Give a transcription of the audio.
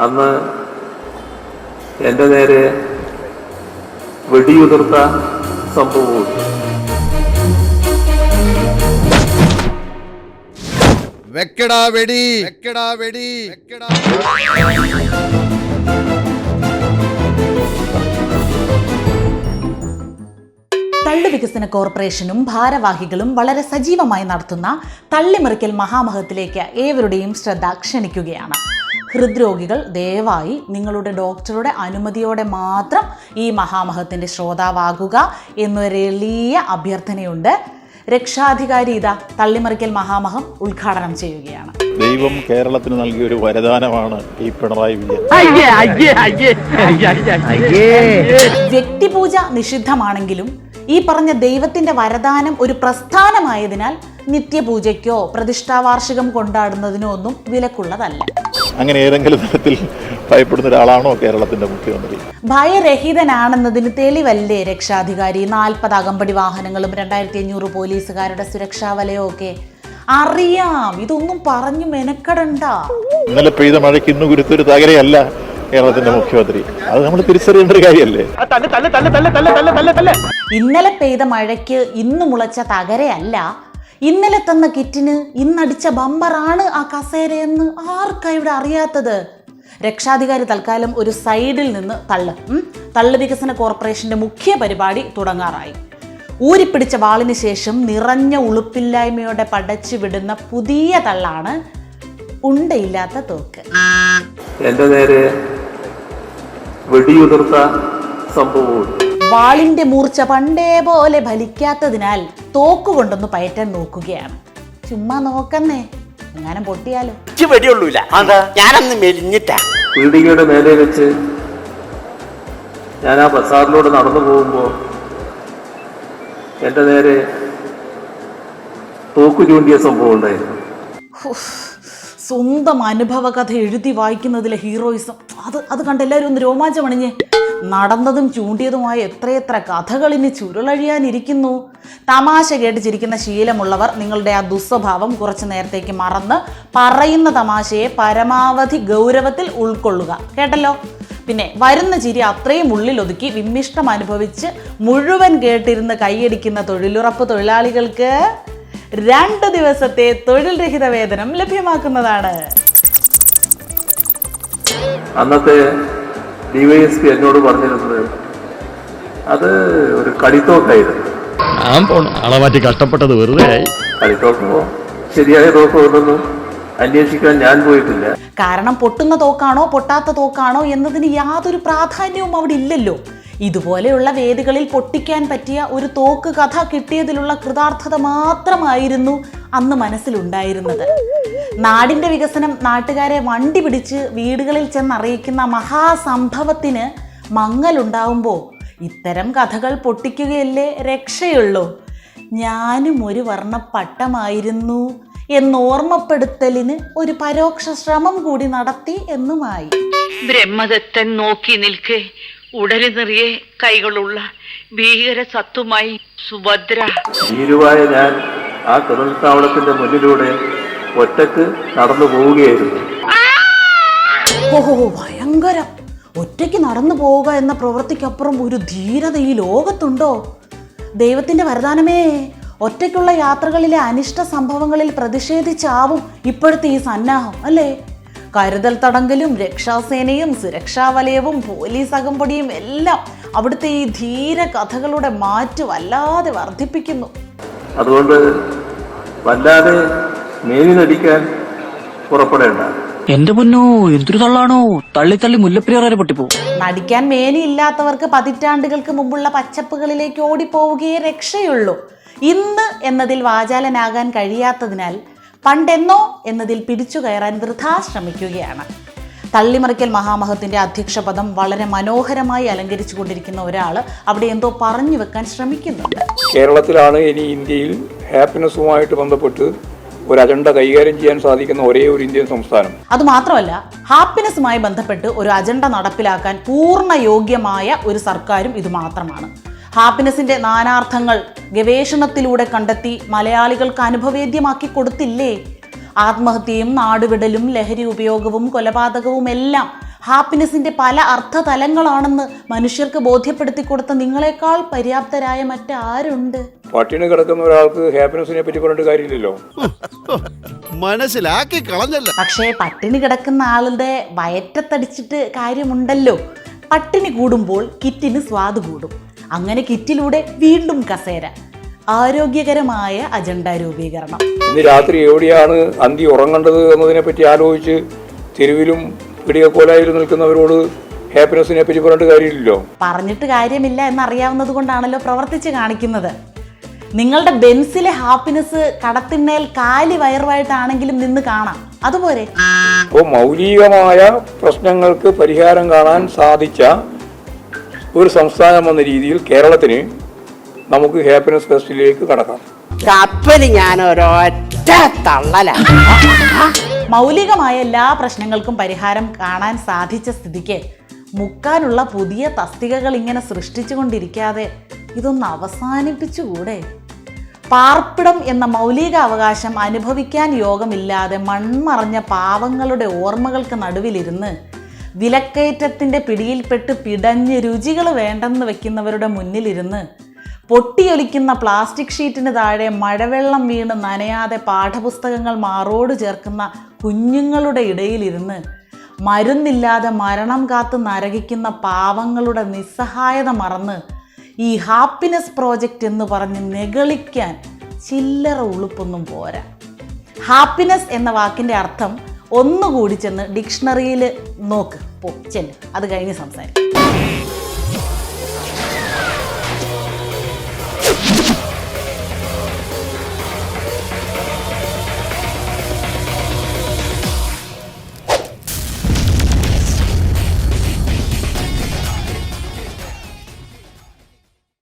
അന്ന് എന്റെ നേരെ വെടിയുതിർത്ത സംഭവവും വെക്കടാ വെടി. വെക്കടാ വെടി. വെക്കടാ തള്ളു വികസന കോർപ്പറേഷനും ഭാരവാഹികളും വളരെ സജീവമായി നടത്തുന്ന തള്ളിമറിക്കൽ മഹാമഹത്തിലേക്ക് ഏവരുടെയും ശ്രദ്ധ ക്ഷണിക്കുകയാണ്. ഹൃദ്രോഗികൾ ദയവായി നിങ്ങളുടെ ഡോക്ടറുടെ അനുമതിയോടെ മാത്രം ഈ മഹാമഹത്തിന്റെ ശ്രോതാവാകുക എന്നൊരു വലിയ അഭ്യർത്ഥനയുണ്ട്. രക്ഷാധികാരി ഇതാ തള്ളിമറിക്കൽ മഹാമഹം ഉദ്ഘാടനം ചെയ്യുകയാണ്. ദൈവം കേരളത്തിന് നൽകിയ ഒരു വരദാനമാണ് ഈ പിണറായി വിജയൻ. വ്യക്തിപൂജ നിഷിദ്ധമാണെങ്കിലും ഈ പറഞ്ഞ ദൈവത്തിന്റെ വരദാനം ഒരു പ്രസ്ഥാനമായതിനാൽ നിത്യപൂജയ്ക്കോ പ്രതിഷ്ഠാവാർഷികം കൊണ്ടാടുന്നതിനോ ഒന്നും വിലക്കുള്ളതല്ല. അങ്ങനെ ഏതെങ്കിലും തരത്തിൽ ഭയപ്പെടുന്ന ഒരാളാണോ കേരളത്തിന്റെ മുഖ്യമന്ത്രി? ഭയരഹിതനാണെന്നതിന് തെളിവല്ലേ രക്ഷാധികാരി? നാൽപ്പത് അകമ്പടി വാഹനങ്ങളും രണ്ടായിരത്തി അഞ്ഞൂറ് പോലീസുകാരുടെ സുരക്ഷാ വലയോ ഒക്കെ അറിയാം ഇതൊന്നും പറഞ്ഞു മെനക്കടണ്ട. ഇന്നലെ പെയ്ത മഴയ്ക്ക് ഇന്ന് കുരുത്തൊരു തകരയല്ല കേരളത്തിന്റെ മുഖ്യമന്ത്രി. അത് നമ്മൾ തിരിച്ചറിയേണ്ട ഒരു കാര്യമല്ലേ? ഇന്നലെ പെയ്ത മഴയ്ക്ക് ഇന്ന് മുളച്ച തകരയല്ല ഇന്നലെ തന്ന കിറ്റിന് ഇന്നടിച്ച ബമ്പറാണ് ആ കസേരയെന്ന് ആർക്കാ ഇവിടെ അറിയാത്തത്? രക്ഷാധികാരി തൽക്കാലം ഒരു സൈഡിൽ നിന്ന് തള്ള്. തള്ളു വികസന കോർപ്പറേഷന്റെ മുഖ്യ പരിപാടി തുടങ്ങാറായി. ഊരിപ്പിടിച്ച വാളിന് ശേഷം നിറഞ്ഞ ഉളുപ്പില്ലായ്മയോടെ പടച്ചു വിടുന്ന പുതിയ തള്ളാണ് ഉണ്ടയില്ലാത്ത തോക്ക്. എന്റെ നേരെ വെടിയുതിർത്ത സംഭവവും വാളിന്റെ മൂർച്ച പണ്ടേ പോലെ ഫലിക്കാത്തതിനാൽ തോക്ക് കൊണ്ടൊന്ന് പയറ്റാൻ നോക്കുകയാണ്. ചുമ്മാ നോക്കന്നേ എങ്ങാനും പൊട്ടിയാലോ. എനിക്ക് വെടിയുള്ളൂല ഞാനന്ന് മെലിഞ്ഞിട്ടാ. പീടികയുടെ മേലെ വെച്ച് ഞാൻ ആ ബസാറിലൂടെ നടന്നു പോകുമ്പോൾ എന്റെ നേരെ തോക്ക് ചൂണ്ടിയ സംഭവം ഉണ്ടായിരുന്നു. ഉഫ്. സ്വന്തം അനുഭവ കഥ എഴുതി വായിക്കുന്നതിലെ ഹീറോയിസം. അത് അത് കണ്ട് എല്ലാവരും ഒന്ന് രോമാഞ്ചമണിഞ്ഞ്. നടന്നതും ചൂണ്ടിയതുമായ എത്രയെത്ര കഥകൾ ഇനി ചുരുളഴിയാനിരിക്കുന്നു. തമാശ കേട്ട് ചിരിക്കുന്ന ശീലമുള്ളവർ നിങ്ങളുടെ ആ ദുസ്വഭാവം കുറച്ച് നേരത്തേക്ക് മറന്ന് പറയുന്ന തമാശയെ പരമാവധി ഗൗരവത്തിൽ ഉൾക്കൊള്ളുക. കേട്ടല്ലോ? പിന്നെ വരുന്ന ചിരി അത്രയും ഉള്ളിലൊതുക്കി വിമ്മിഷ്ടം അനുഭവിച്ച് മുഴുവൻ കേട്ടിരുന്ന് കൈയടിക്കുന്ന തൊഴിലുറപ്പ് തൊഴിലാളികൾക്ക് രണ്ട് ദിവസത്തെ തൊഴിൽ രഹിത വേതനം ലഭ്യമാക്കുന്നതാണ്. അന്നത്തെ ഡിവൈഎസ്പി എന്നോട് പറഞ്ഞിരുന്നത് അത് ഒരു കളിത്തോക്കായിരുന്നു ഞാൻ പോണ. ആളെ മാറ്റി കഷ്ടപ്പെട്ടത് വെറുതെ ആയി. കളിത്തോക്കമോ ശരിയായ തോക്കോ എന്നൊന്നും അന്വേഷിക്കാൻ ഞാൻ പോയിട്ടില്ല. കാരണം പൊട്ടുന്ന തോക്കാണോ പൊട്ടാത്ത തോക്കാണോ എന്നതിന് യാതൊരു പ്രാധാന്യവും അവിടെ ഇല്ലല്ലോ. ഇതുപോലെയുള്ള വേദികളിൽ പൊട്ടിക്കാൻ പറ്റിയ ഒരു തോക്ക് കഥ കിട്ടിയതിലുള്ള കൃതാർത്ഥത മാത്രമായിരുന്നു അന്ന് മനസ്സിലുണ്ടായിരുന്നത്. നാടിന്റെ വികസനം നാട്ടുകാരെ വണ്ടി പിടിച്ച് വീടുകളിൽ ചെന്നറിയിക്കുന്ന മഹാസംഭവത്തിന് മങ്ങലുണ്ടാവുമ്പോൾ ഇത്തരം കഥകൾ പൊട്ടിക്കുകയല്ലേ രക്ഷയുള്ളൂ. ഞാനും ഒരു വർണപ്പട്ടമായിരുന്നു എന്നോർമ്മപ്പെടുത്തലിന് ഒരു പരോക്ഷ ശ്രമം കൂടി നടത്തി എന്നുമായി. ബ്രഹ്മദത്തൻ നോക്കി നിൽക്കെ. ഉടലി നിറയെ കൈകളുള്ള ഭീകര സത്തുമായി സുഭദ്ര. ഭീരുവായ ഞാൻ ആ കടൽത്താവളത്തിന്റെ മുന്നിലൂടെ ഒറ്റയ്ക്ക് നടന്നു പോവുകയായിരുന്നു. ഓഹോ ഭയങ്കരം. ഒറ്റയ്ക്ക് നടന്നു പോവുക എന്ന പ്രവൃത്തിക്കപ്പുറം ഒരു ധീരത ഈ ലോകത്തുണ്ടോ? ദൈവത്തിന്റെ വരദാനമേ ഒറ്റയ്ക്കുള്ള യാത്രകളിലെ അനിഷ്ട സംഭവങ്ങളിൽ പ്രതിഷേധിച്ചാവും ഇപ്പോഴത്തെ ഈ സന്നാഹം അല്ലേ? കരുതൽ തടങ്കലും രക്ഷാസേനയും സുരക്ഷാ വലയവും പോലീസ് അകമ്പടിയും എല്ലാം അവിടുത്തെ ഈ ധീര കഥകളുടെ മാറ്റ് വല്ലാതെ വർദ്ധിപ്പിക്കുന്നു. അതുകൊണ്ട് വല്ലാതെ മേലിനടിക്കാൻ പുറപ്പെടേണ്ട. എന്റെ പൊന്നോ എന്തൊരു തള്ളാണോ? തള്ളി തള്ളി മുല്ലപ്പെരിയാറെ പൊട്ടിപ്പോ. നടിക്കാൻ മേനിയില്ലാത്തവർക്ക് പതിറ്റാണ്ടുകൾക്ക് മുമ്പുള്ള പച്ചപ്പുകളിലേക്ക് ഓടിപ്പോവുകയേ രക്ഷയുള്ളൂ. ഇന്ന് എന്നതിൽ വാചാലനാകാൻ കഴിയാത്തതിനാൽ പണ്ടെന്നോ എന്നതിൽ പിടിച്ചു കയറാൻ വൃഥാ ശ്രമിക്കുകയാണ്. തള്ളിമറിക്കൽ മഹാമഹത്തിന്റെ അധ്യക്ഷപദം വളരെ മനോഹരമായി അലങ്കരിച്ചു കൊണ്ടിരിക്കുന്ന ഒരാൾ അവിടെ എന്തോ പറഞ്ഞു വെക്കാൻ ശ്രമിക്കുന്നുണ്ട്. കേരളത്തിലാണ് ഇനി ഇന്ത്യയിൽ ഹാപ്പിനെസ്സുമായിട്ട് ബന്ധപ്പെട്ട് ഒരു അജണ്ട കൈകാര്യം ചെയ്യാൻ സാധിക്കുന്ന ഒരേ ഒരു ഇന്ത്യൻ സംസ്ഥാനം. അതുമാത്രമല്ല ഹാപ്പിനെസ്സുമായി ബന്ധപ്പെട്ട് ഒരു അജണ്ട നടപ്പിലാക്കാൻ പൂർണ യോഗ്യമായ ഒരു സർക്കാരും ഇത് മാത്രമാണ്. ഹാപ്പിനെസിന്റെ നാനാർത്ഥങ്ങൾ ഗവേഷണത്തിലൂടെ കണ്ടെത്തി മലയാളികൾക്ക് അനുഭവേദ്യമാക്കി കൊടുത്തില്ലേ? ആത്മഹത്യയും നാടുവിടലും ലഹരി ഉപയോഗവും കൊലപാതകവും എല്ലാം ഹാപ്പിനെസിന്റെ പല അർത്ഥതലങ്ങളാണെന്ന് മനുഷ്യർക്ക് ബോധ്യപ്പെടുത്തി കൊടുത്ത നിങ്ങളെക്കാൾ പര്യാപ്തരായ മറ്റാരുണ്ട്? പട്ടിണി കിടക്കുന്ന ഒരാൾക്ക് ഹാപ്പിനെസിനെ പറ്റി പറഞ്ഞിട്ട് കാര്യമില്ലല്ലോ. മനസ്സിലാക്കി കളഞ്ഞല്ല. പക്ഷേ പട്ടിണി കിടക്കുന്ന ആളുടെ വയറ്റത്തടിച്ചിട്ട് കാര്യമുണ്ടല്ലോ. പട്ടിണി കൂടുമ്പോൾ കിറ്റിന് സ്വാദ് കൂടും. അങ്ങനെ കിറ്റിലൂടെ വീണ്ടും കസേര. ആരോഗ്യകരമായ അജണ്ട രൂപീകരണം. ഇന്ന് രാത്രി എവിടെയാണ് അന്തി ഉറങ്ങേണ്ടത് എന്നതിനെ പറ്റി ആലോചിച്ച് തെരുവിലും പിടികക്കോലായിൽ നിൽക്കുന്നവരോട് ഹാപ്പിനെസിനെ പറ്റി പറഞ്ഞിട്ട് കാര്യമില്ലല്ലോ. പറഞ്ഞിട്ട് കാര്യമില്ല എന്നറിയാവുന്നത് കൊണ്ടാണല്ലോ പ്രവർത്തിച്ച് കാണിക്കുന്നത്. നിങ്ങളുടെ ബെൻസിലെ ഹാപ്പിനെസ് കടത്തിന്മേൽ കാലി വയറുമായിട്ടാണെങ്കിലും നിന്ന് കാണാം. അതുപോലെ. അപ്പോൾ മൗലികമായ പ്രശ്നങ്ങൾക്ക് പരിഹാരം കാണാൻ സാധിച്ച ഒരു സംസ്ഥാനം എന്ന രീതിയിൽ കേരളത്തിന് നമുക്ക് ഹാപ്പിനെസ് ഫെസ്റ്റിലേക്ക് കടക്കാം. കപ്പൽ ഞാൻ ഒരൊറ്റ തള്ളല. മൗലികമായ എല്ലാ പ്രശ്നങ്ങൾക്കും പരിഹാരം കാണാൻ സാധിച്ച സ്ഥിതിക്ക് മുക്കാനുള്ള പുതിയ തസ്തികകൾ ഇങ്ങനെ സൃഷ്ടിച്ചുകൊണ്ടിരിക്കാതെ ഇതൊന്ന് അവസാനിപ്പിച്ചുകൂടെ? പാർപ്പിടം എന്ന മൗലിക അവകാശം അനുഭവിക്കാൻ യോഗമില്ലാതെ മൺമറഞ്ഞ പാവങ്ങളുടെ ഓർമ്മകൾക്ക് നടുവിലിരുന്ന് വിലക്കയറ്റത്തിന്റെ പിടിയിൽപ്പെട്ട് പിടഞ്ഞ് രുചികൾ വേണ്ടെന്ന് വെക്കുന്നവരുടെ മുന്നിലിരുന്ന് പൊട്ടിയൊലിക്കുന്ന പ്ലാസ്റ്റിക് ഷീറ്റിന് താഴെ മഴവെള്ളം വീണ് നനയാതെ പാഠപുസ്തകങ്ങൾ മാറോട് ചേർക്കുന്ന കുഞ്ഞുങ്ങളുടെ ഇടയിലിരുന്ന് മരുന്നില്ലാതെ മരണം കാത്ത് നരകിക്കുന്ന പാവങ്ങളുടെ നിസ്സഹായത മറന്ന് ഈ ഹാപ്പിനെസ് പ്രോജക്റ്റ് എന്ന് പറഞ്ഞ് നെകളിക്കാൻ ചില്ലറ ഉളുപ്പൊന്നും പോരാ. ഹാപ്പിനെസ് എന്ന വാക്കിന്റെ അർത്ഥം ഒന്നുകൂടി ചെന്ന് ഡിക്ഷണറിയിൽ നോക്ക്. പോ ചെന്ന് അത് കഴിഞ്ഞ് സംസാരിക്കും.